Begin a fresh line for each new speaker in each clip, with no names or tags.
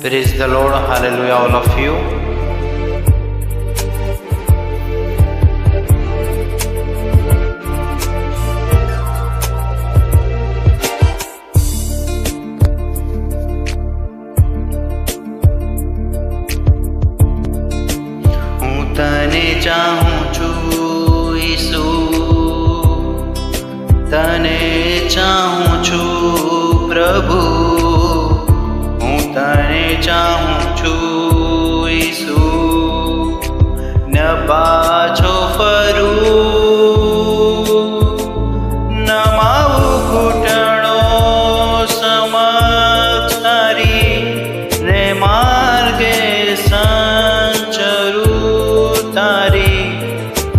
Praise the Lord. Hallelujah, all of you. હું તારી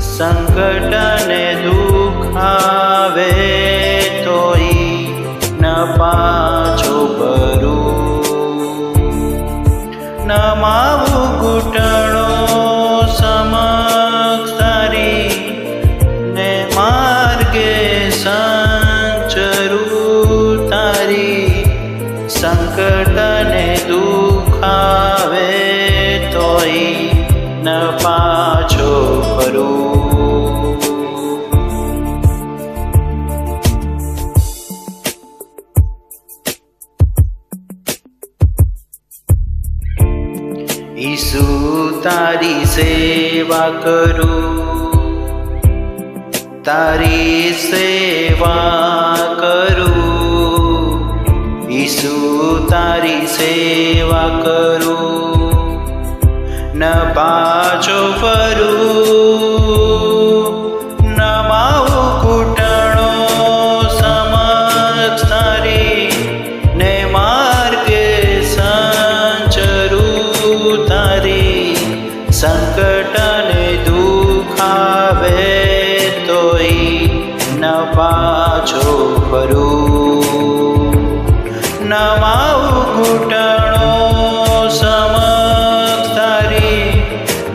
સંકટ ને દુઃખ આવે તોય ન પાછો ભરું નમાવું ઘૂંટણો ઈસુ તારી સેવા કરું. તારી સેવા કરું. ઈસુ તારી સેવા કરું. ન પાછો ફરું. પાછો ફરું. નમાવું ઘૂંટણો સમક્ષ તારી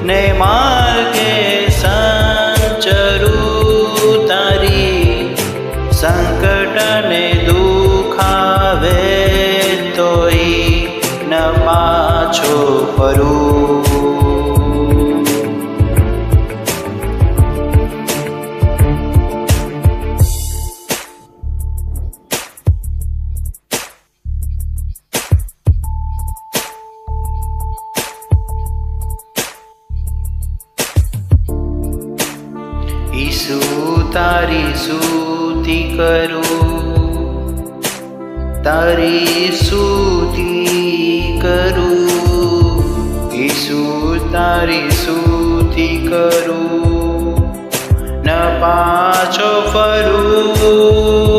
ને માર્ગે સંચરું તારી. સંકટ ને દુઃખ તોય ન પાછો ફરું. તારી સ્તુતિ કરું તારી સ્તુતિ કરું ઈસુ તારી સ્તુતિ કરું ન પાછો ફરું.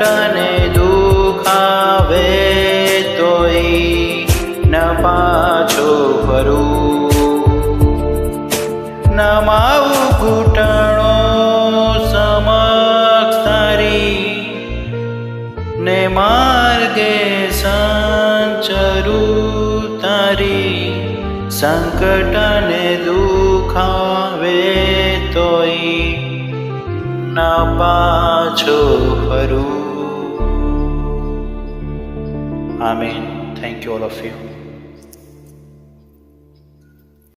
સંકટ દુખાવે તોય ન પાછો ફરું. નમાવું ઘૂંટણો સમક્ષ તારી, ને માર્ગે સંચરું તારી. સંકટને દુખાવે તોય ના પાછો ફરું. Amen. Thank you, all of you.